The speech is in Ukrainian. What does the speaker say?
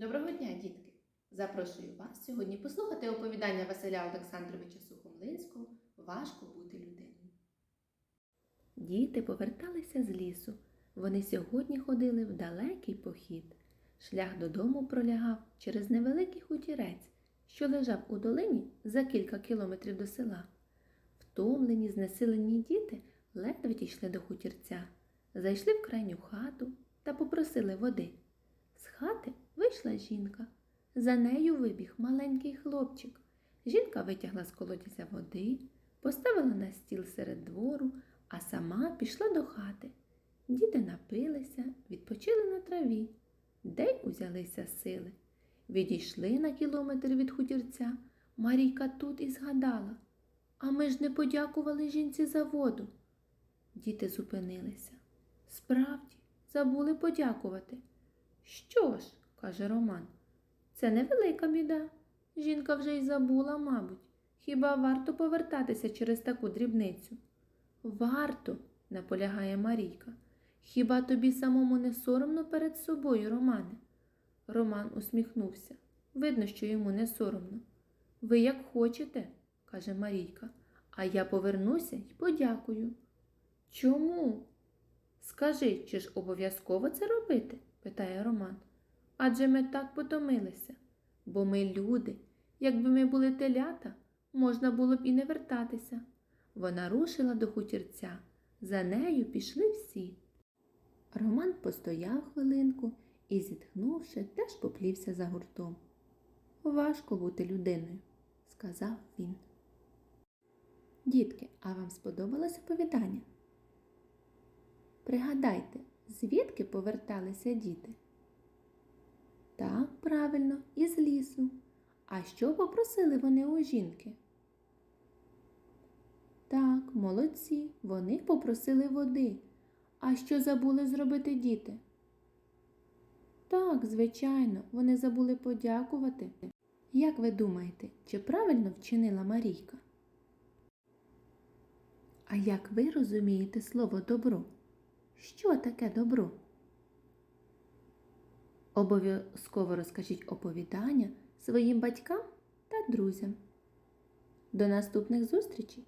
Доброго дня, дітки! Запрошую вас сьогодні послухати оповідання Василя Олександровича Сухомлинського Важко бути людиною. Діти поверталися з лісу. Вони сьогодні ходили в далекий похід. Шлях додому пролягав через невеликий хутірець, що лежав у долині за кілька кілометрів до села. Втомлені, знесилені діти ледве дійшли до хутірця, зайшли в крайню хату та попросили води. З хати вийшла жінка. За нею вибіг маленький хлопчик. Жінка витягла з колодязя води, поставила на стіл серед двору, а сама пішла до хати. Діти напилися, відпочили на траві, де й узялися сили. Відійшли на кілометр від хутірця. Марійка тут і згадала. А ми ж не подякували жінці за воду. Діти зупинилися. Справді, забули подякувати. Що ж, каже Роман, це невелика біда. Жінка вже й забула, мабуть. Хіба варто повертатися через таку дрібницю? Варто, наполягає Марійка. Хіба тобі самому не соромно перед собою, Романе? Роман усміхнувся. Видно, що йому не соромно. Ви як хочете, каже Марійка, а я повернуся й подякую. Чому? Скажи, чи ж обов'язково це робити? питає Роман. Адже ми так потомилися, бо ми люди. Якби ми були телята, можна було б і не вертатися. Вона рушила до хутірця. За нею пішли всі. Роман постояв хвилинку і, зітхнувши, теж поплівся за гуртом. Важко бути людиною, сказав він. Дітки, а вам сподобалось оповідання? Пригадайте, звідки поверталися діти? Так, правильно, із лісу. А що попросили вони у жінки? Так, молодці, вони попросили води. А що забули зробити діти? Так, звичайно, вони забули подякувати. Як ви думаєте, чи правильно вчинила Марійка? А як ви розумієте слово добро? Що таке добро? Обов'язково розкажіть оповідання своїм батькам та друзям. До наступних зустрічей!